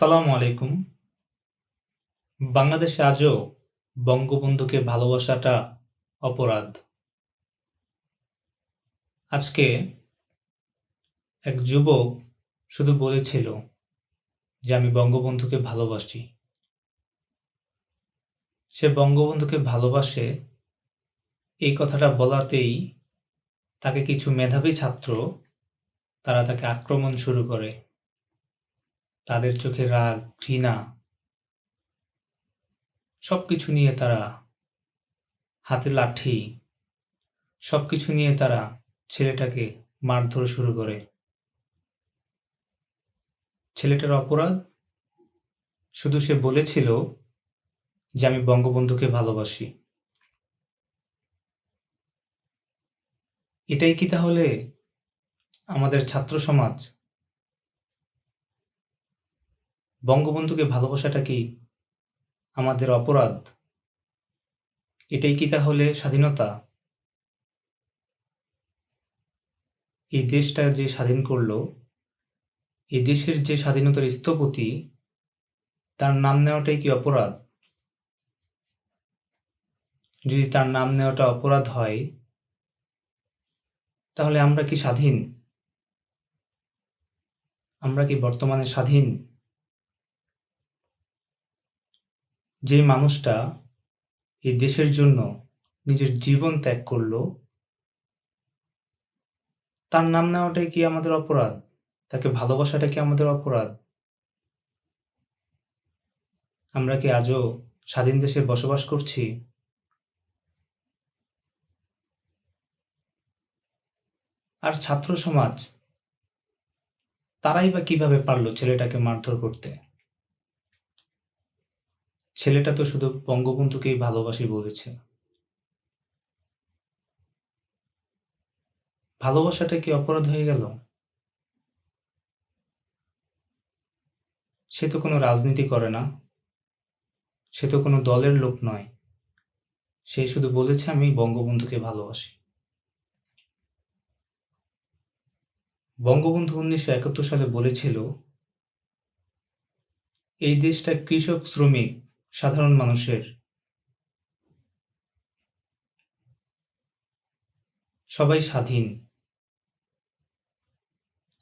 আসসালামু আলাইকুম। বাংলাদেশে আজও বঙ্গবন্ধুকে ভালোবাসাটা অপরাধ। আজকে এক যুবক শুধু বলেছিল যে, "আমি বঙ্গবন্ধুকে ভালোবাসি।" সে বঙ্গবন্ধুকে ভালোবাসে এই কথাটা বলাতেই তাকে কিছু মেধাবী ছাত্র তারা তাকে আক্রমণ শুরু করে। তাদের চোখে রাগ, ঘৃণা সবকিছু নিয়ে তারা হাতে লাঠি সবকিছু নিয়ে তারা ছেলেটাকে মারধর শুরু করে। ছেলেটার অপরাধ শুধু সে বলেছিল যে, "আমি বঙ্গবন্ধুকে ভালোবাসি।" এটাই কি তাহলে আমাদের ছাত্র সমাজ? বঙ্গবন্ধুকে ভালোবাসাটা কি আমাদের অপরাধ? এটাই কি তাহলে স্বাধীনতা? এই দেশটা যে স্বাধীন করল, এই দেশের যে স্বাধীনতার স্থপতি, তার নাম নেওয়াটাই কি অপরাধ? যদি তার নাম নেওয়াটা অপরাধ হয় তাহলে আমরা কি স্বাধীন? আমরা কি বর্তমানে স্বাধীন? যে মানুষটা এই দেশের জন্য নিজের জীবন ত্যাগ করল, তার নাম নেওয়াটাই কি আমাদের অপরাধ? তাকে ভালোবাসাটা কি আমাদের অপরাধ? আমরা কি আজও স্বাধীন দেশে বসবাস করছি? আর ছাত্র সমাজ, তারাই বা কীভাবে পারল ছেলেটাকে মারধর করতে? ছেলেটা তো শুধু বঙ্গবন্ধুকেই ভালোবাসি বলেছে। ভালোবাসাটা কি অপরাধ হয়ে গেল? সে তো কোনো রাজনীতি করে না। সে তো কোনো দলের লোক নয়। সে শুধু বলেছে, "আমি বঙ্গবন্ধুকে ভালোবাসি।" বঙ্গবন্ধু উনিশশো একাত্তর সালে বলেছিল এই দেশটা কৃষক, শ্রমিক, সাধারণ মানুষের। সবাই স্বাধীন।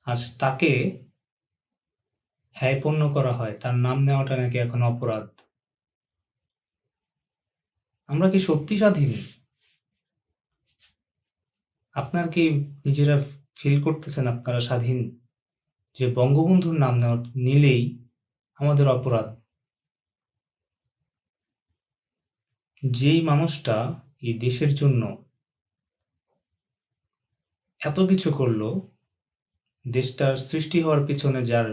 আজ তাকে হেয়পণ্য করা হয়। তার নাম নেওয়াটা নাকি এখন অপরাধ। আমরা কি সত্যি স্বাধীন? আপনার কি নিজেরা ফিল করতেছেন আপনারা স্বাধীন? যে বঙ্গবন্ধুর নাম নেওয়া নিলেই আমাদের অপরাধ। যেই মানুষটা এই দেশের জন্য এত কিছু করল, দেশটার সৃষ্টি হওয়ার পিছনে যার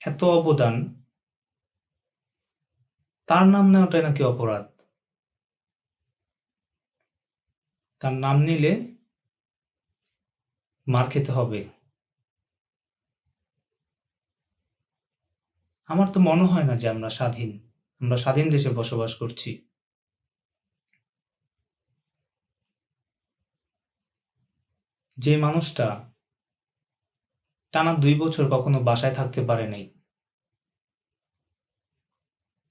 এত অবদান তার নাম নেওয়াটাই নাকি অপরাধ। তার নাম নিলে মার খেতে হবে। আমার তো মনে হয় না যে আমরা স্বাধীন। আমরা স্বাধীন দেশে বসবাস করছি। যে মানুষটা টানা দুই বছর কখনো বাসায় থাকতে পারে নাই।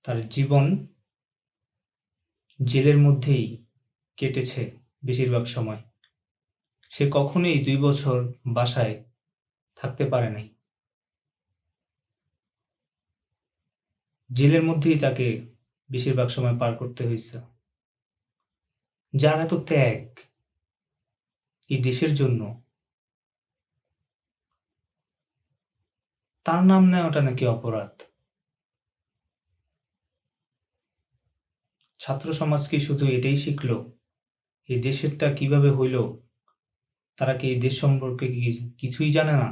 তার জীবন জেলের মধ্যেই কেটেছে বেশিরভাগ সময়। সে কখনোই দুই বছর বাসায় থাকতে পারে নাই। জেলের মধ্যেই তাকে বেশিরভাগ সময় পার করতে হয়েছে যার এত ত্যাগ এই দেশের জন্য তার নাম নেওয়াটা নাকি অপরাধ? ছাত্র সমাজ কি শুধু এটাই শিখল? এই দেশেরটা কীভাবে হইল? তারা কি এই দেশ সম্পর্কে কিছুই জানে না?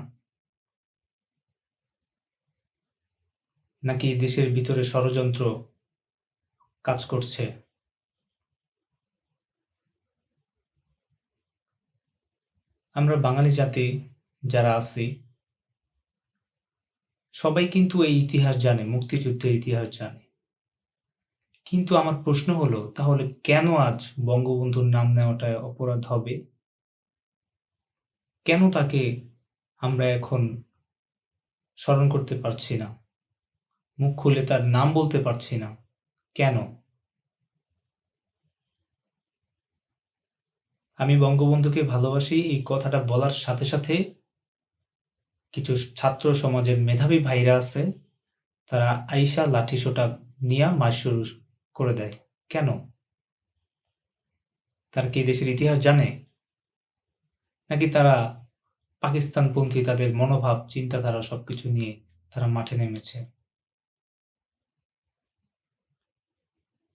নাকি দেশের ভিতরে ষড়যন্ত্র কাজ করছে? আমরা বাঙালি জাতি যারা আছি সবাই কিন্তু এই ইতিহাস জানে, মুক্তিযুদ্ধের ইতিহাস জানে। কিন্তু আমার প্রশ্ন হলো তাহলে কেন আজ বঙ্গবন্ধুর নাম নেওয়াটা অপরাধ হবে? কেন তাকে আমরা এখন স্মরণ করতে পারছি না? মুখ খুলে তার নাম বলতে পারছি না কেন আমি বঙ্গবন্ধুকে ভালোবাসি, এই কথাটা বলার সাথে সাথে কিছু ছাত্র সমাজের মেধাবী ভাইরা আছে, তারা আইসা লাঠিসোঁটা নিয়ে মাস শুরু করে দেয়। কেন? তারা কি দেশের ইতিহাস জানে? নাকি তারা পাকিস্তানপন্থী তাদের মনোভাব, চিন্তাধারা সবকিছু নিয়ে তারা মাঠে নেমেছে?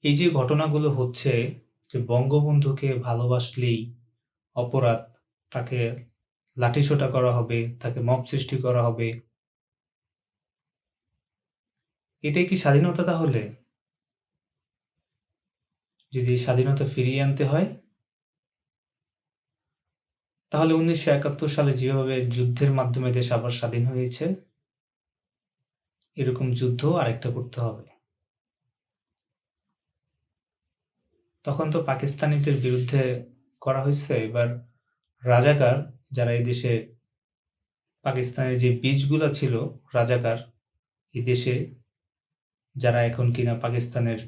এই যে ঘটনাগুলো হচ্ছে যে বঙ্গবন্ধুকে ভালোবাসলেই অপরাধ, তাকে লাঠিসোঁটা করা হবে, তাকে মব সৃষ্টি করা হবে। এটাই কি স্বাধীনতা তাহলে? যদি স্বাধীনতা ফিরিয়ে আনতে হয়? তাহলে উনিশশো একাত্তর সালে যেভাবে যুদ্ধের মাধ্যমে দেশ আবার স্বাধীন হয়েছে, এরকম যুদ্ধ আরেকটা করতে হবে। তখন তো পাকিস্তানিদের বিরুদ্ধে করা হয়েছে। এবার রাজাকার যারা এই দেশে, পাকিস্তানের যে বীজগুলা ছিল রাজাকার, এই দেশে যারা এখন কিনা পাকিস্তানের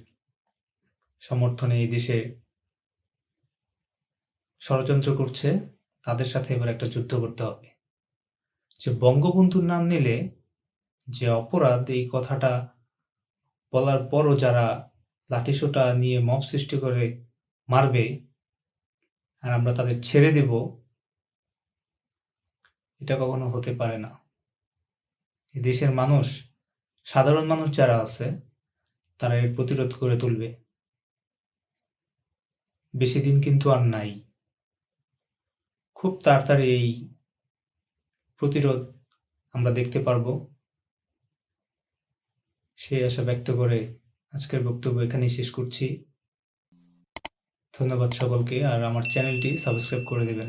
সমর্থনে এই দেশে ষড়যন্ত্র করছে, তাদের সাথে এবার একটা যুদ্ধ করতে হবে। যে বঙ্গবন্ধুর নাম নিলে যে অপরাধ, এই কথাটা বলার পরও যারা লাঠিসোঁটা নিয়ে মব সৃষ্টি করে মারবে আর আমরা তাদের ছেড়ে দেব, এটা কখনো হতে পারে না। দেশের মানুষ, সাধারণ মানুষ যারা আছে, তারা এর প্রতিরোধ করে তুলবে। বেশি দিন কিন্তু আর নাই। খুব তাড়াতাড়ি এই প্রতিরোধ আমরা দেখতে পারব। সেই আশা ব্যক্ত করে আজকের বক্তব্য এখানেই শেষ করছি। ধন্যবাদ সকলকে আর আমার চ্যানেলটি সাবস্ক্রাইব করে দেবেন।